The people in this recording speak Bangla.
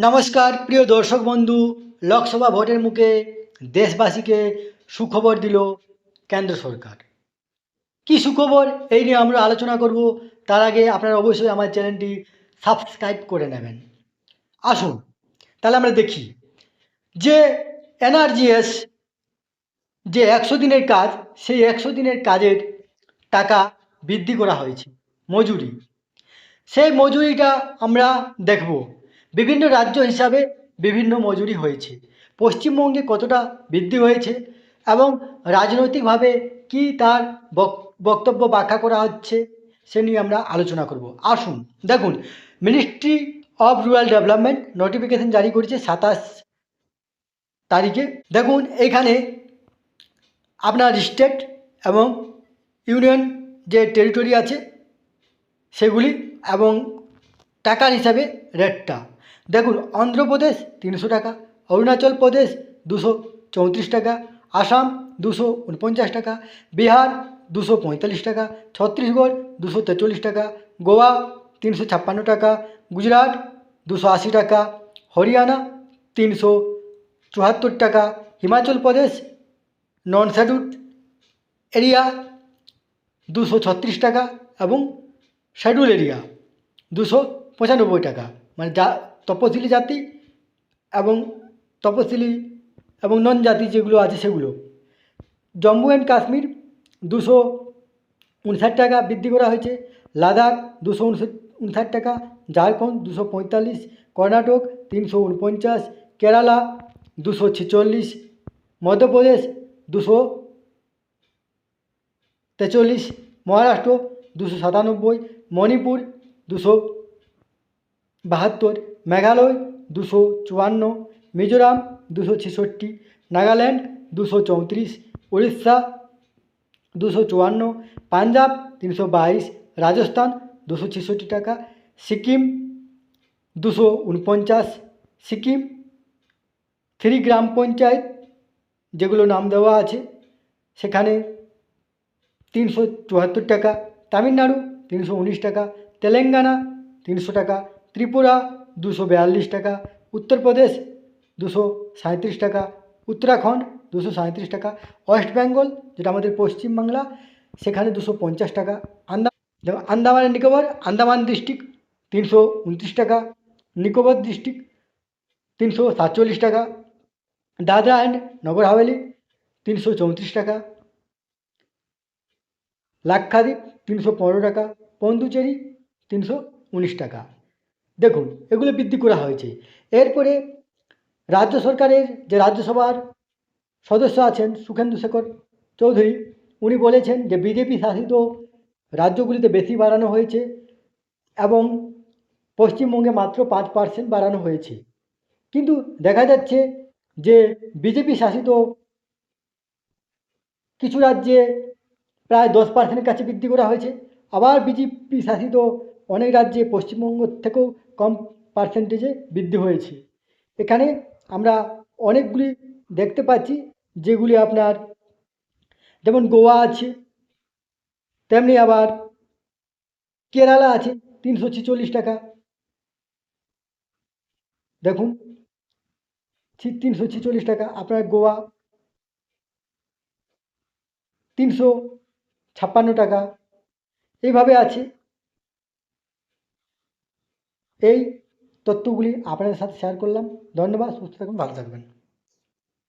নমস্কার, প্রিয় দর্শক বন্ধু, লোকসভা ভোটের মুখে দেশবাসীকে সুখবর দিল কেন্দ্র সরকার। কি সুখবর? এই নিয়ে আমরা আলোচনা করব। তার আগে আপনারা অবশ্যই আমার চ্যানেলটি সাবস্ক্রাইব করে নেবেন। আসুন, তাহলে আমরা দেখি। যে এনআরজিএস যে একশো দিনের কাজ, সেই একশো দিনের কাজের টাকা বৃদ্ধি করা হয়েছে, মজুরি। সেই মজুরিটা আমরা দেখব। বিভিন্ন রাজ্য হিসাবে বিভিন্ন মজুরি হয়েছে। পশ্চিমবঙ্গে কতটা বৃদ্ধি হয়েছে এবং রাজনৈতিকভাবে কি তার বক- বক্তব্য ব্যাখ্যা করা হচ্ছে সে নিয়ে আমরা আলোচনা করব। আসুন, দেখুন ministry of rural development notification জারি করেছে সাতাশ তারিখে। দেখুন, এখানে আপনার স্টেট এবং ইউনিয়ন যে টেরিটরি আছে সেগুলি এবং টাকার হিসাবে রেটটা দেখুন, অন্ধ্রপ্রদেশ তিনশো টাকা, অরুণাচল প্রদেশ দুশো চৌত্রিশ টাকা, আসাম দুশো উনপঞ্চাশ টাকা, বিহার দুশো পঁয়তাল্লিশ টাকা, ছত্তিশগড় দুশো তেচল্লিশ টাকা, গোয়া তিনশো ছাপ্পান্ন টাকা, গুজরাট দুশো আশি টাকা, হরিয়ানা তিনশো চুয়াত্তর টাকা, হিমাচল প্রদেশ নন শ্যাডুড এরিয়া দুশো ছত্রিশ টাকা এবং শ্যাডুল এরিয়া দুশো পঁচানব্বই টাকা। মানে যা তপশিলি জাতি এবং তপশিলি এবং নন জাতি যেগুলো আছে সেগুলো। জম্মু অ্যান্ড কাশ্মীর দুশো উনষাট টাকা বৃদ্ধি করা হয়েছে। লাদাখ দুশো উনষাট টাকা, ঝাড়খণ্ড দুশো পঁয়তাল্লিশ, কর্ণাটক তিনশো উনপঞ্চাশ, কেরালা দুশো ছেচল্লিশ, মধ্যপ্রদেশ দুশো তেচল্লিশ, মহারাষ্ট্র দুশো সাতানব্বই, মণিপুর দুশো বাহাত্তর, মেঘালয় দুশো চুয়ান্ন, মিজোরাম দুশো ছেষট্টি, নাগাল্যান্ড দুশো চৌত্রিশ, উড়িষ্যা দুশো চুয়ান্ন, পাঞ্জাব তিনশো বাইশ, রাজস্থান দুশো ছেষট্টি টাকা, সিকিম দুশো উনপঞ্চাশ, সিকিম থ্রি গ্রাম পঞ্চায়েত যেগুলো নাম দেওয়া আছে, সেখানে তিনশো চুয়াত্তর টাকা, তামিলনাড়ু তিনশো উনিশ টাকা, তেলেঙ্গানা তিনশো টাকা ত্রিপুরা দুশো বিয়াল্লিশ টাকা উত্তরপ্রদেশ দুশো সাঁত্রিশ টাকা উত্তরাখণ্ড দুশো সাঁত্রিশ টাকা ওয়েস্ট বেঙ্গল যেটা আমাদের পশ্চিমবাংলা সেখানে দুশো পঞ্চাশ টাকা আন্দা যেমন আন্দামান অ্যান্ড নিকোবর আন্দামান ডিস্ট্রিক্ট তিনশো উনত্রিশ টাকা নিকোবর ডিস্ট্রিক্ট তিনশো সাতচল্লিশ টাকা দাদরা অ্যান্ড নগর হাভেলি তিনশো চৌত্রিশ টাকা লাক্ষাদ্বীপ তিনশো পনেরো টাকা পন্দুচেরি তিনশো উনিশ টাকা দেখুন, এগুলো বৃদ্ধি করা হয়েছে। এরপরে রাজ্য সরকারের যে রাজ্যসভার সদস্য আছেন সুখেন্দু শেখর চৌধুরী, উনি বলেছেন যে বিজেপি শাসিত রাজ্যগুলিতে বেশি বাড়ানো হয়েছে এবং পশ্চিমবঙ্গে মাত্র পাঁচ পার্সেন্ট বাড়ানো হয়েছে। কিন্তু দেখা যাচ্ছে যে বিজেপি শাসিত কিছু রাজ্যে প্রায় দশ পার্সেন্টের কাছে বৃদ্ধি করা হয়েছে। আবার বিজেপি শাসিত অনেক রাজ্যে পশ্চিমবঙ্গ থেকেও কম পার্সেন্টেজে বৃদ্ধি হয়েছে। এখানে আমরা অনেকগুলি দেখতে পাচ্ছি, যেগুলি আপনার যেমন গোয়া আছে, তেমনি আবার কেরালা আছে, তিনশো ছেচল্লিশ টাকা। দেখুন তিনশো ছেচল্লিশ টাকা। আপনার গোয়া তিনশো ছাপ্পান্ন টাকা। এইভাবে আছে। এই তথ্যগুলি আপনাদের সাথে শেয়ার করলাম। ধন্যবাদ সুস্থ থাকুন ভালো থাকবেন।